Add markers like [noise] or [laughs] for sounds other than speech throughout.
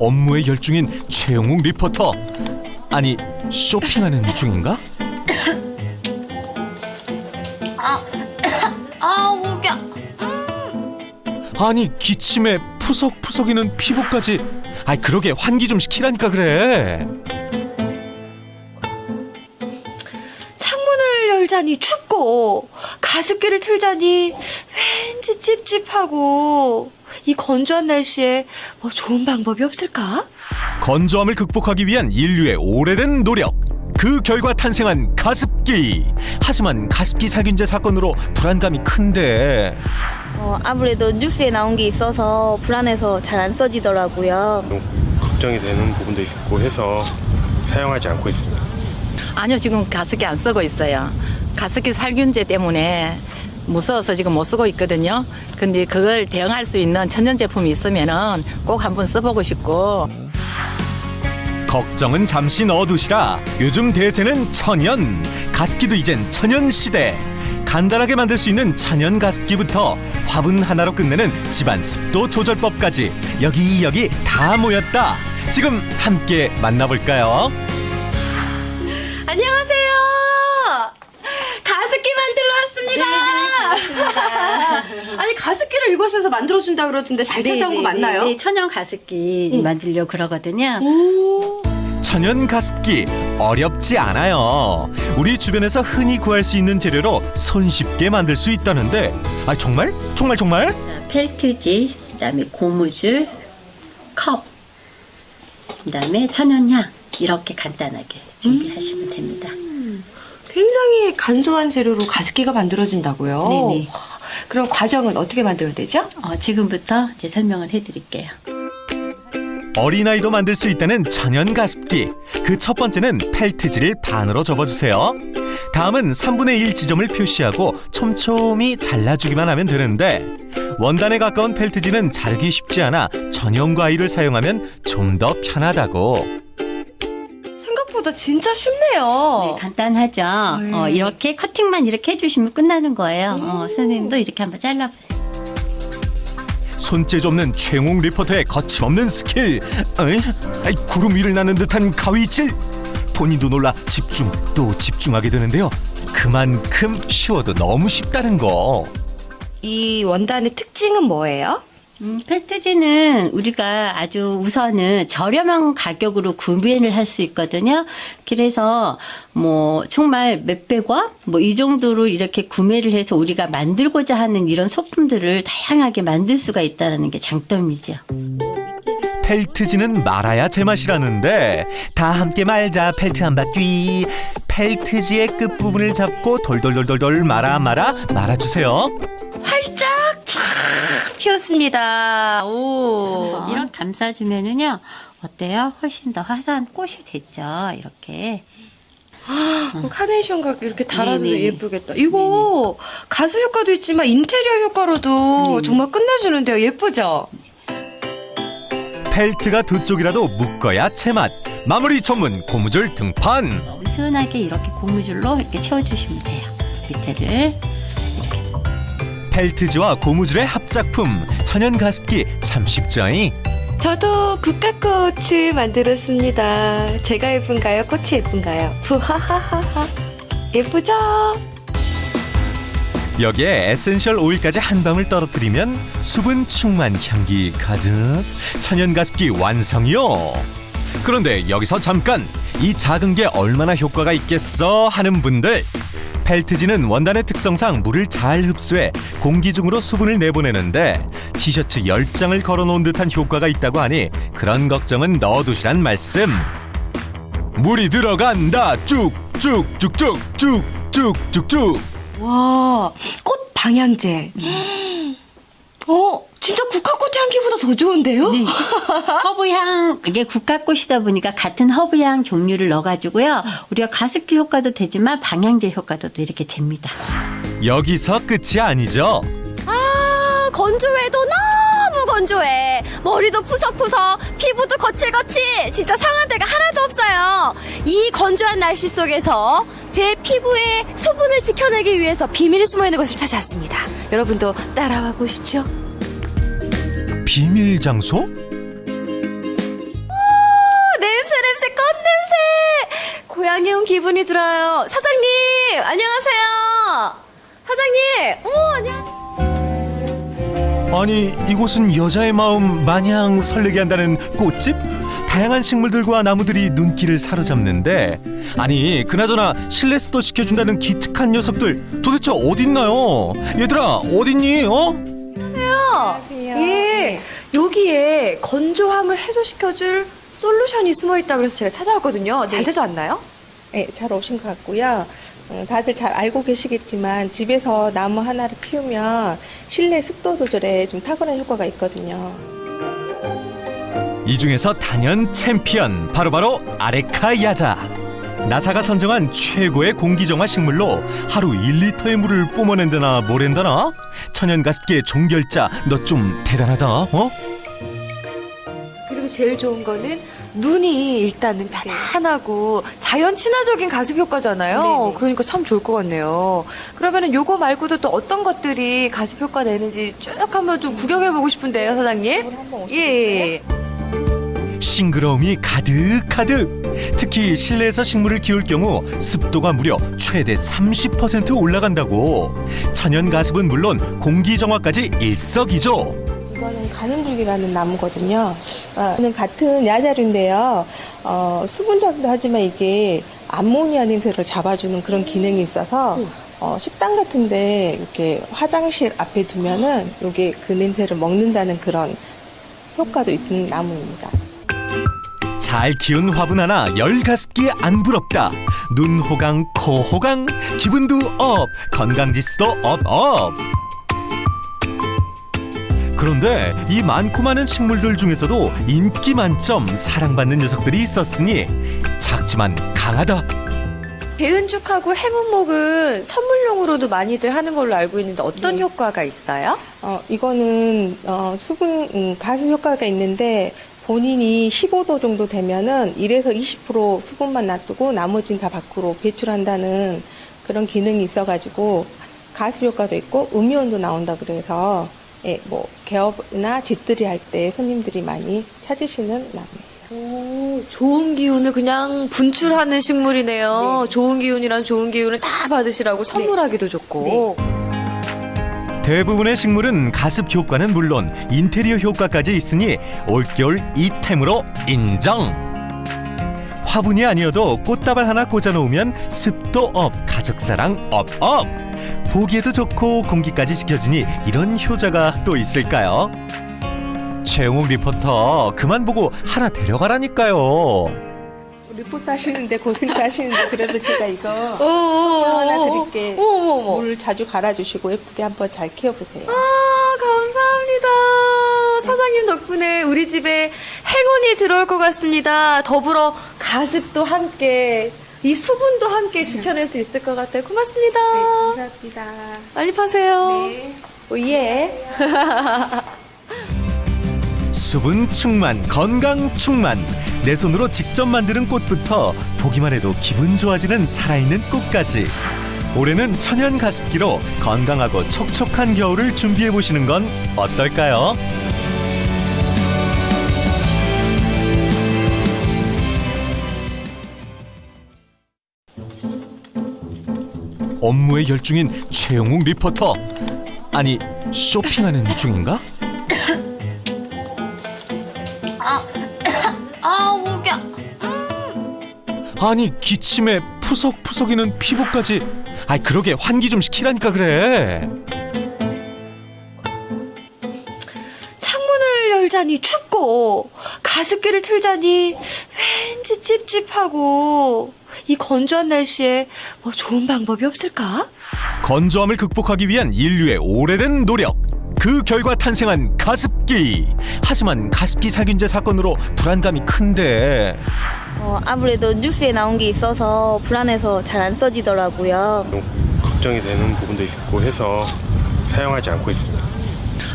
업무에 열중인 최영욱 리포터. 아니 쇼핑하는 중인가? 아 [coughs] 목이야. 아니 기침에 푸석푸석이는 피부까지. 아이 그러게 환기 좀 시키라니까 그래. 창문을 열자니 춥고 가습기를 틀자니 왠지 찝찝하고 이 건조한 날씨에 뭐 좋은 방법이 없을까? 건조함을 극복하기 위한 인류의 오래된 노력. 그 결과 탄생한 가습기. 하지만 가습기 살균제 사건으로 불안감이 큰데 어, 아무래도 뉴스에 나온 게 있어서 불안해서 잘 안 써지더라고요. 좀 걱정이 되는 부분도 있고 해서 사용하지 않고 있습니다. 아니요, 지금 가습기 안 쓰고 있어요. 가습기 살균제 때문에 무서워서 지금 못 쓰고 있거든요. 근데 그걸 대응할 수 있는 천연 제품이 있으면은 꼭 한번 써보고 싶고. 걱정은 잠시 넣어두시라. 요즘 대세는 천연. 가습기도 이젠 천연 시대. 간단하게 만들 수 있는 천연 가습기부터 화분 하나로 끝내는 집안 습도 조절법까지 여기여기 다 모였다. 지금 함께 만나볼까요? 안녕하세요. 가습기 만들러 왔습니다. 아니 가습기를 이곳에서 만들어 준다 그러던데 잘 찾아온 거 맞나요? 네, 천연 가습기 응. 만들려고 그러거든요. 오. 천연 가습기 어렵지 않아요. 우리 주변에서 흔히 구할 수 있는 재료로 손쉽게 만들 수 있다는데 아 정말? 정말 정말? 자, 펠트지, 그다음에 고무줄, 컵, 그다음에 천연향 이렇게 간단하게 준비하시면 됩니다. 굉장히 간소한 재료로 가습기가 만들어진다고요. 네네. 와, 그럼 과정은 어떻게 만들어야 되죠? 어, 지금부터 이제 설명을 해드릴게요. 어린아이도 만들 수 있다는 천연 가습기. 그 첫 번째는 펠트지를 반으로 접어주세요. 다음은 3분의 1 지점을 표시하고 촘촘히 잘라주기만 하면 되는데 원단에 가까운 펠트지는 자르기 쉽지 않아 전용 과일을 사용하면 좀 더 편하다고. 생각보다 진짜 쉽네요. 네, 간단하죠. 네. 어, 이렇게 커팅만 이렇게 해주시면 끝나는 거예요. 어, 선생님도 이렇게 한번 잘라보세요. 손재주 없는 최홍 리포터의 거침없는 스킬. 어이? 아이, 구름 위를 나는 듯한 가위질. 본인도 놀라 집중 또 집중하게 되는데요. 그만큼 쉬워도 너무 쉽다는 거. 이 원단의 특징은 뭐예요? 음, 펠트지는 우리가 아주 우선은 저렴한 가격으로 구매를 할 수 있거든요. 그래서 뭐 정말 몇백 원? 뭐 이 정도로 이렇게 구매를 해서 우리가 만들고자 하는 이런 소품들을 다양하게 만들 수가 있다는 게 장점이죠. 펠트지는 말아야 제맛이라는데 다 함께 말자 펠트 한 바퀴 펠트지의 끝부분을 잡고 돌돌돌돌돌 말아 말아 말아주세요 피었습니다. 오. 이렇게 감싸주면은요, 어때요? 훨씬 더 화사한 꽃이 됐죠. 이렇게. 어, 카네이션 각 이렇게 달아도 네네. 예쁘겠다. 이거 가습 효과도 있지만 인테리어 효과로도 네. 정말 끝내주는데요. 예쁘죠? 펠트가 두 쪽이라도 묶어야 제맛 마무리 전문 고무줄 등판 은은하게 이렇게 고무줄로 이렇게 채워주시면 돼요. 밑에를. 펠트지와 고무줄의 합작품 천연 가습기 참 쉽죠잉 저도 국화꽃을 만들었습니다. 제가 예쁜가요? 꽃이 예쁜가요? 부하하하하. 예쁘죠? 여기에 에센셜 오일까지 한 방울 떨어뜨리면 수분 충만 향기 가득 천연 가습기 완성이요. 그런데 여기서 잠깐 이 작은 게 얼마나 효과가 있겠어 하는 분들 펠트지는 원단의 특성상 물을 잘 흡수해 공기 중으로 수분을 내보내는데 티셔츠 10장을 걸어놓은 듯한 효과가 있다고 하니 그런 걱정은 넣어두시란 말씀. 물이 들어간다. 쭉쭉쭉쭉쭉쭉쭉쭉. 와, 꽃 방향제. 어, 진짜 국화꽃 향기보다 더 좋은데요? 네. [laughs] 허브향, 이게 국화꽃이다 보니까 같은 허브향 종류를 넣어가지고요. 우리가 가습기 효과도 되지만 방향제 효과도 또 이렇게 됩니다. 여기서 끝이 아니죠. 아, 건조해도 너무 건조해. 머리도 푸석푸석, 피부도 거칠거칠. 진짜 상한 데가 하나도 없어요. 이 건조한 날씨 속에서 제 피부의 소분을 지켜내기 위해서 비밀이 숨어 있는 곳을 찾아왔습니다. 여러분도 따라와 보시죠. 비밀 장소? 오, 아, 냄새 냄새 껌 냄새 고향이 온 기분이 들어요 사장님 안녕하세요 사장님 오 안녕 아니 이곳은 여자의 마음 마냥 설레게 한다는 꽃집? 다양한 식물들과 나무들이 눈길을 사로잡는데 아니 그나저나 실내스도 시켜준다는 기특한 녀석들 도대체 어딨나요? 얘들아 어딨니? 어? 안녕하세요 여기에 건조함을 해소시켜줄 솔루션이 숨어 있다 그래서 제가 찾아왔거든요. 잘 찾아왔나요? 네, 잘 오신 것 같고요. 음, 다들 잘 알고 계시겠지만 집에서 나무 하나를 피우면 실내 습도 조절에 좀 탁월한 효과가 있거든요. 이 중에서 단연 챔피언 바로바로 아레카 야자 나사가 선정한 최고의 공기정화 식물로 하루 1리터의 물을 뿜어낸다나 뭐랜다나 천연 가습기의 종결자 너 좀 대단하다 어? 그리고 제일 좋은 거는 눈이 일단은 편안하고 자연 친화적인 가습 효과잖아요. 네네. 그러니까 참 좋을 것 같네요. 그러면은 요거 말고도 또 어떤 것들이 가습 효과 내는지 쭉 한번 좀 구경해 보고 싶은데요, 사장님. 한번 예, 예. 예. 싱그러움이 가득가득 특히 실내에서 식물을 키울 경우 습도가 무려 최대 30% 올라간다고 천연 가습은 물론 공기 정화까지 일석이조 이거는 가는불기라는 나무거든요. 어, 는 같은 야자류인데요. 어, 수분적이도 하지만 이게 암모니아 냄새를 잡아주는 그런 기능이 있어서 어, 식당 같은데 이렇게 화장실 앞에 두면은 이게 그 냄새를 먹는다는 그런 효과도 있는 나무입니다. 잘 키운 화분 하나 열 가습기 안 부럽다. 눈 호강, 코 호강, 기분도 업, 건강 지수도 업 업. 그런데 이 많고 많은 식물들 중에서도 인기 만점 사랑받는 녀석들이 있었으니 작지만 강하다. 배은죽하고 해문목은 선물용으로도 많이들 하는 걸로 알고 있는데 어떤 네. 효과가 있어요? 어, 이거는 어, 수분 음, 가스 효과가 있는데 본인이 15도 정도 되면은 1에서 20% 수분만 놔두고 나머지는 다 밖으로 배출한다는 그런 기능이 있어가지고 가스 효과도 있고 음이온도 나온다 그래서 예, 뭐 개업이나 집들이 할 때 손님들이 많이 찾으시는 나무예요. 오, 좋은 기운을 그냥 분출하는 식물이네요. 좋은 기운이란 좋은 기운을 다 받으시라고 선물하기도 좋고. 대부분의 식물은 가습 효과는 물론 인테리어 효과까지 있으니 올겨울 이템으로 인정. 화분이 아니어도 꽃다발 하나 꽂아놓으면 습도 업, 가족사랑 업업. 보기에도 좋고 공기까지 지켜주니 이런 효자가 또 있을까요? 최영욱 리포터 그만 보고 하나 데려가라니까요. 리포트 하시는데 고생도 하시는데 그래도 제가 이거 오, 하나 드릴게. 어머머. 물 자주 갈아주시고 예쁘게 한번 잘 키워보세요. 아, 감사합니다. 사장님 덕분에 우리 집에 행운이 들어올 것 같습니다. 더불어 가습도 함께, 이 수분도 함께 지켜낼 수 있을 것 같아요. 고맙습니다. 감사합니다. 많이 파세요. 네. 오, 예. [laughs] 수분 충만, 건강 충만. 내 손으로 직접 만드는 꽃부터 보기만 해도 기분 좋아지는 살아있는 꽃까지. 올해는 천연 가습기로 건강하고 촉촉한 겨울을 준비해 보시는 건 어떨까요? 업무에 열중인 최영욱 리포터. 아니, 쇼핑하는 중인가? 아니 기침에 푸석푸석이는 피부까지. 아이 그러게 환기 좀 시키라니까 그래. 창문을 열자니 춥고 가습기를 틀자니 왠지 찝찝하고. 이 건조한 날씨에 뭐 좋은 방법이 없을까? 건조함을 극복하기 위한 인류의 오래된 노력. 그 결과 탄생한 가습기. 하지만 가습기 살균제 사건으로 불안감이 큰데 어, 아무래도 뉴스에 나온 게 있어서 불안해서 잘 안 써지더라고요. 좀 걱정이 되는 부분도 있고 해서 사용하지 않고 있습니다.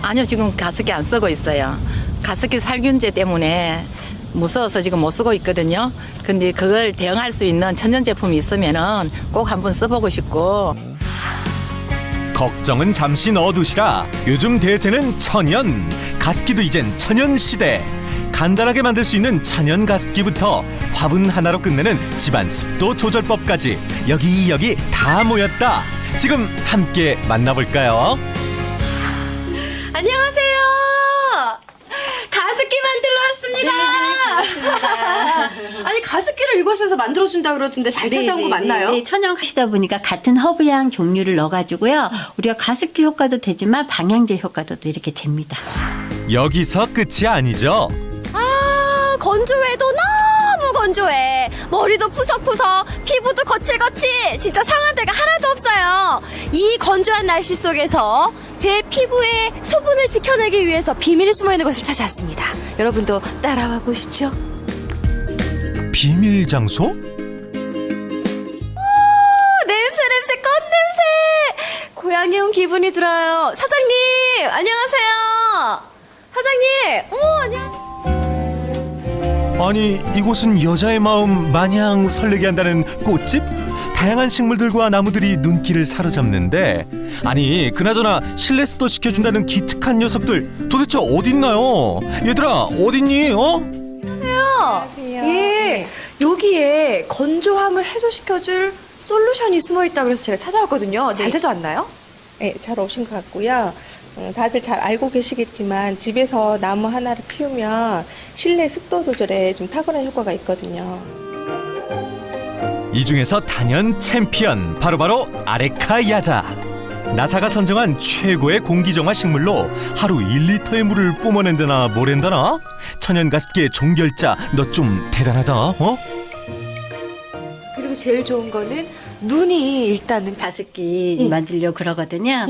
아니요, 지금 가습기 안 쓰고 있어요. 가습기 살균제 때문에 무서워서 지금 못 쓰고 있거든요. 근데 그걸 대응할 수 있는 천연 제품이 있으면은 꼭 한번 써보고 싶고 걱정은 잠시 넣어두시라 요즘 대세는 천연 가습기도 이젠 천연 시대 간단하게 만들 수 있는 천연 가습기부터 화분 하나로 끝내는 집안 습도 조절법까지 여기여기 다 모였다. 지금 함께 만나볼까요? 안녕하세요. 가습기 만들러 왔습니다. 아니 가습기를 이곳에서 만들어 준다 그러던데 잘 찾아온 거 맞나요? 네, 천연 하시다 보니까 같은 허브향 종류를 넣어가지고요. 우리가 가습기 효과도 되지만 방향제 효과도 또 이렇게 됩니다. 여기서 끝이 아니죠. 아, 건조해도 너무 건조해. 머리도 푸석푸석, 피부도 거칠거칠. 진짜 상한 데가 하나도 없어요. 이 건조한 날씨 속에서 제 피부의 수분을 지켜내기 위해서 비밀이 숨어 있는 곳을 찾아왔습니다. 여러분도 따라와 보시죠. 비밀 장소? 냄새 냄새 꽃 냄새 고향에 온 기분이 들어요 사장님 안녕하세요 사장님 아니 이곳은 여자의 마음 마냥 설레게 한다는 꽃집? 다양한 식물들과 나무들이 눈길을 사로잡는데 아니 그나저나 실내 습도 시켜준다는 기특한 녀석들 도대체 어딨나요? 얘들아 어딨니? 어? 안녕하세요 예, 여기에 건조함을 해소시켜줄 솔루션이 숨어 있다 그래서 제가 찾아왔거든요. 잘 찾아왔나요? 네, 잘 오신 것 같고요. 음, 다들 잘 알고 계시겠지만 집에서 나무 하나를 피우면 실내 습도 조절에 좀 탁월한 효과가 있거든요. 이 중에서 단연 챔피언 바로바로 아레카 야자 나사가 선정한 최고의 공기정화 식물로 하루 1리터의 물을 뿜어낸다나 뭐랜다나 천연 가습기의 종결자 너 좀 대단하다 어? 그리고 제일 좋은 거는 눈이 일단은 가습기 만들려고 그러거든요.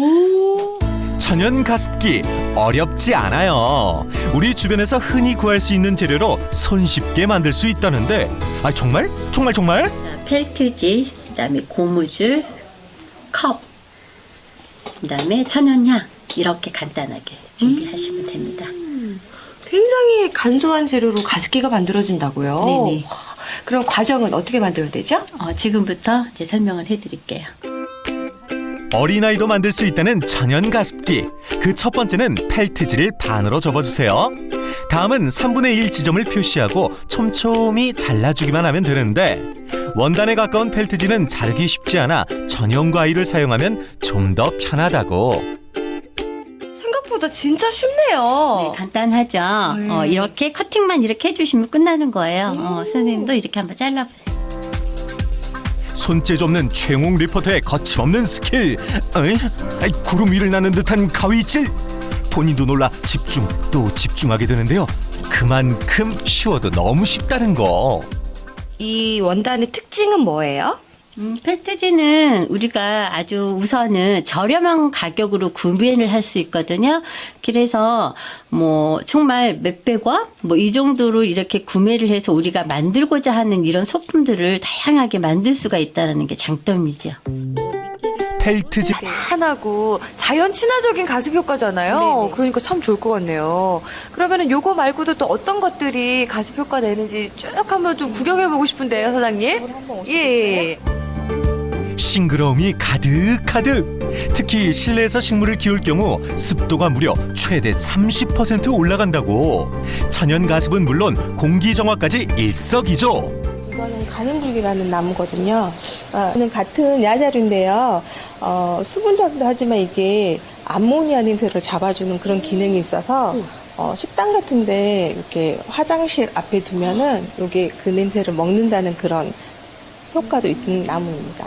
천연 가습기 어렵지 않아요 우리 주변에서 흔히 구할 수 있는 재료로 손쉽게 만들 수 있다는데 아 정말? 정말 정말? 자, 펠트지, 그다음에 고무줄, 컵, 그다음에 천연향 이렇게 간단하게 준비하시면 됩니다. 굉장히 간소한 재료로 가습기가 만들어진다고요. 네네. 와, 그럼 과정은 어떻게 만들어야 되죠? 어, 지금부터 이제 설명을 해드릴게요. 어린아이도 만들 수 있다는 천연 가습기. 그 첫 번째는 펠트지를 반으로 접어주세요. 다음은 3분의 1 지점을 표시하고 촘촘히 잘라주기만 하면 되는데 원단에 가까운 펠트지는 자르기 쉽지 않아 전용 과일을 사용하면 좀 더 편하다고. 생각보다 진짜 쉽네요. 네, 간단하죠. 네. 어, 이렇게 커팅만 이렇게 해주시면 끝나는 거예요. 어, 선생님도 이렇게 한번 잘라보세요. 손재주 없는 최홍 리포터의 거침없는 스킬. 어이? 아이, 구름 위를 나는 듯한 가위질. 본인도 놀라 집중 또 집중하게 되는데요. 그만큼 쉬워도 너무 쉽다는 거. 이 원단의 특징은 뭐예요? 음, 펠트지는 우리가 아주 우선은 저렴한 가격으로 구매를 할 수 있거든요. 그래서 뭐 정말 몇백 원? 뭐 이 정도로 이렇게 구매를 해서 우리가 만들고자 하는 이런 소품들을 다양하게 만들 수가 있다는 게 장점이죠. 펠트지 편하고 자연 친화적인 가습 효과잖아요. 그러니까 참 좋을 것 같네요. 그러면은 요거 말고도 또 어떤 것들이 가습 효과 내는지 쭉 한번 좀 구경해 보고 싶은데요, 사장님. 예. 싱그러움이 가득가득. 특히 실내에서 식물을 키울 경우 습도가 무려 최대 30% 올라간다고. 천연 가습은 물론 공기 정화까지 일석이조. 이거는 가는불기라는 나무거든요. 어, 는 같은 야자류인데요. 어, 수분적이기도 하지만 이게 암모니아 냄새를 잡아주는 그런 기능이 있어서 어, 식당 같은데 이렇게 화장실 앞에 두면은 이게 그 냄새를 먹는다는 그런 효과도 있는 나무입니다.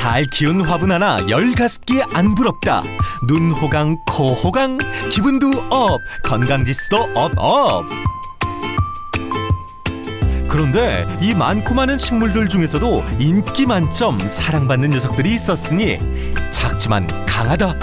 잘 키운 화분 하나 열 가습기 안 부럽다. 눈 호강, 코 호강, 기분도 업, 건강 지수도 업 업. 그런데 이 많고 많은 식물들 중에서도 인기 만점 사랑받는 녀석들이 있었으니 작지만 강하다.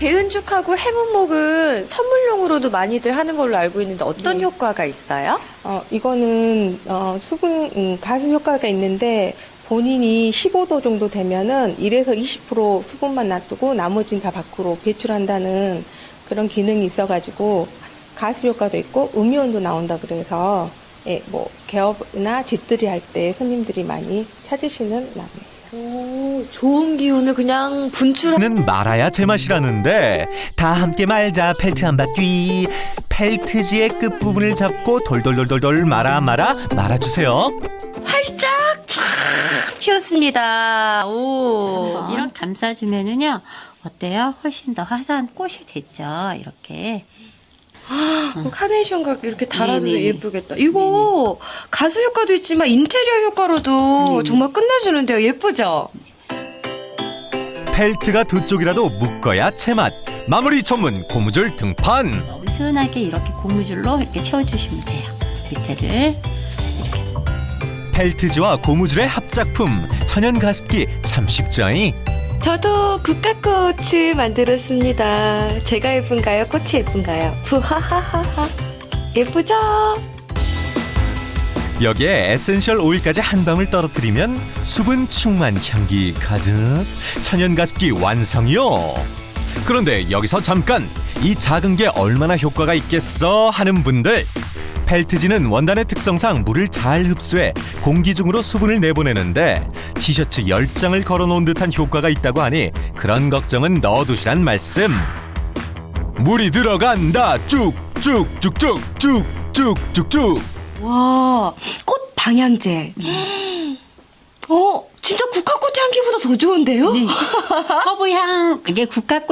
배은죽하고 해문목은 선물용으로도 많이들 하는 걸로 알고 있는데 어떤 네. 효과가 있어요? 어, 이거는 어, 수분 음, 가스 효과가 있는데 본인이 15도 정도 되면은 1에서 20% 수분만 놔두고 나머지는 다 밖으로 배출한다는 그런 기능이 있어가지고 가스 효과도 있고 음이온도 나온다 그래서 예, 뭐 개업이나 집들이 할 때 손님들이 많이 찾으시는 나무예요. 오, 좋은 기운을 그냥 분출하는 는 말아야 제맛이라는데 다 함께 말자 펠트 한 바퀴 펠트지의 끝부분을 잡고 돌돌돌돌돌 말아 말아 말아주세요 쫙 피었습니다. 오, 이런 감싸주면은요, 어때요? 훨씬 더 화사한 꽃이 됐죠. 이렇게. 카네이션 각 이렇게 달아도 네네. 예쁘겠다. 이거 가슴 효과도 있지만 인테리어 효과로도 정말 끝내주는데요. 예쁘죠? 펠트가 두 쪽이라도 묶어야 제맛 마무리 전문 고무줄 등판 은은하게 이렇게 고무줄로 이렇게 채워주시면 돼요. 벨트를. 펠트지와 고무줄의 합작품 천연 가습기 참 쉽죠잉 저도 국화꽃을 만들었습니다. 제가 예쁜가요? 꽃이 예쁜가요? 부하하하하. 예쁘죠? 여기에 에센셜 오일까지 한 방울 떨어뜨리면 수분 충만 향기 가득 천연 가습기 완성이요. 그런데 여기서 잠깐 이 작은 게 얼마나 효과가 있겠어 하는 분들 펠트지는 원단의 특성상 물을 잘 흡수해 공기 중으로 수분을 내보내는데 티셔츠 10장을 걸어놓은 듯한 효과가 있다고 하니 그런 걱정은 넣어두시란 말씀 물이 들어간다 쭉쭉쭉쭉쭉쭉쭉쭉 와, 꽃 방향제. [gasps] 어, 진짜 국화꽃 향기보다 더 좋은데요? 허브향, 이게 국화꽃